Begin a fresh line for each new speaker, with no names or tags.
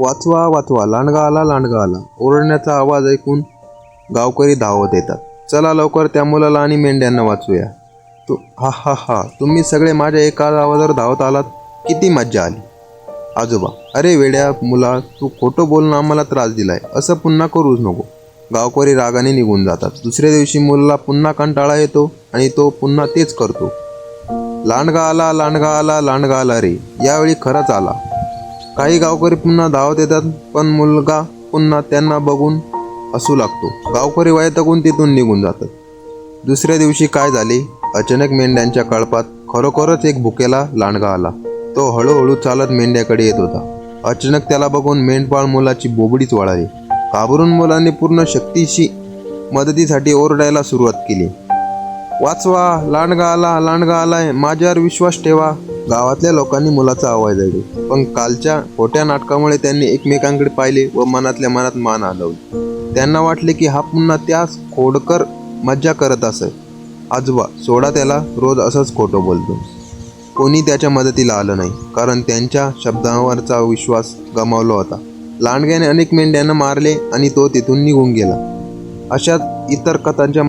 वाचवा वाचवा लांडगा आला लांडगा आला. ओरडण्याचा आवाज ऐकून गावकरी धावत येतात. चला लवकर त्या मुलाला आणि मेंढ्यांना वाचूया. तू हा हा हा. तुम्ही सगळे माझ्या एका आवाजावर धावत आलात. किती मज्जा आली. आजोबा अरे वेड्या मुला तू खोटं बोलून आम्हाला त्रास दिलाय. असं पुन्हा करूच नको. गावकरी रागाने निघून जातात. दुसऱ्या दिवशी मुलाला पुन्हा कंटाळा येतो आणि तो पुन्हा तेच करतो. लांडगा आला लांडगा आला लांडगा आला रे. यावेळी खरंच आला. काही गावकरी पुन्हा धावत येतात पण मुलगा पुन्हा त्यांना बघून हसू लागतो. गावकरी वैतागून तिथून निघून जातात. दुसऱ्या दिवशी काय झाले? अचानक मेंढ्यांच्या कळपात खरोखरच एक भुकेला लांडगा आला. तो हळूहळू चालत मेंढ्याकडे येत होता. अचानक त्याला बघून मेंढपाळ मुलाची बोबडीच वळाली. घाबरून मुलाने पूर्ण शक्तीशी मदतीसाठी ओरडायला सुरुवात केली. वाचवा लांडगा आला लांडगा आलाय माझ्यावर विश्वास ठेवा. गावातल्या लोकांनी मुलाचा आवाज ऐकले. पण कालच्या खोट्या नाटकामुळे त्यांनी एकमेकांकडे पाहिले व मनातल्या मनात मान हलवली त्यांना वाटले की हा पुन्हा त्याच खोडकर मज्जा करत असे आजोबा सोडा त्याला रोज असंच खोटं बोलतो. कोणी त्याच्या मदतीला आलं नाही कारण त्यांच्या शब्दांवरचा विश्वास गमावला होता. लांडग्याने अनेक मेंढ्यांना मारले आणि तो तिथून निघून गेला. अशाच इतर कथांच्या